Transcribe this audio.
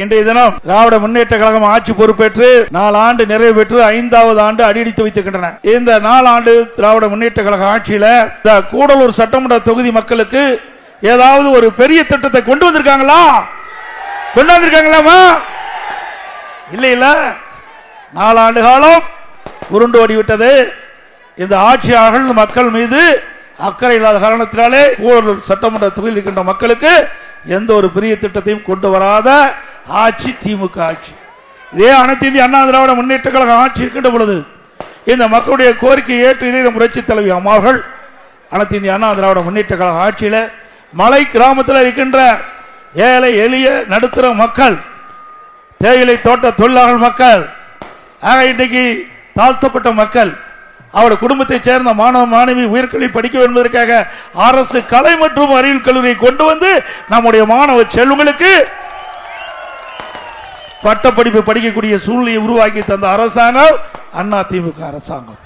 இன்றைய தினம் திராவிட முன்னேற்ற கழகம் ஆட்சி பொறுப்பேற்று நாலு ஆண்டு நிறைவு பெற்று ஐந்தாவது ஆண்டு அடியெடுத்து வைத்திருக்கின்றன. இந்த நாலாண்டு திராவிட முன்னேற்ற கழக ஆட்சியில இந்த கூடலூர் சட்டமன்ற தொகுதி மக்களுக்கு ஏதாவது ஒரு பெரிய திட்டத்தை கொண்டு வந்திருக்காங்களா? கொண்டு வந்திருக்காங்களாமா? இல்ல இல்ல. நாலாண்டு காலம் உருண்டு ஓடிவிட்டது. இந்த ஆட்சியாளர்கள் மக்கள் மீது அக்கறை இல்லாத காரணத்தினாலே கூடலூர் சட்டமன்ற தொகுதியில் இருக்கின்ற மக்களுக்கு எந்த ஒரு பெரிய திட்டத்தையும் கொண்டு வராத ஆட்சி திமுக ஆட்சி. இதே அனைத்து இந்திய அண்ணா திராவிட முன்னேற்ற கழகம் ஆட்சி இருக்கின்ற பொழுது இந்த மக்களுடைய கோரிக்கையை ஏற்று இதே புரட்சி தலைவி அம்மாவர்கள் அனைத்து இந்திய அண்ணா திராவிட முன்னேற்ற கழக ஆட்சியில் மலை கிராமத்தில் இருக்கின்ற ஏழை எளிய நடுத்தர மக்கள் தேயிலை தோட்ட தொழிலாளர் மக்கள் ஆக இன்றைக்கு தாழ்த்தப்பட்ட மக்கள் அவருடைய குடும்பத்தைச் சேர்ந்த மாணவ மாணவி உயர்கல்வி படிக்க வேண்டுவதற்காக என்பதற்காக அரசு கலை மற்றும் அறிவியல் கல்லூரியை கொண்டு வந்து நம்முடைய மாணவ செல்வங்களுக்கு பட்டப்படிப்பு படிக்கக்கூடிய சூழ்நிலையை உருவாக்கி தந்த அரசாங்கம் அண்ணா திமுக அரசாங்கம்.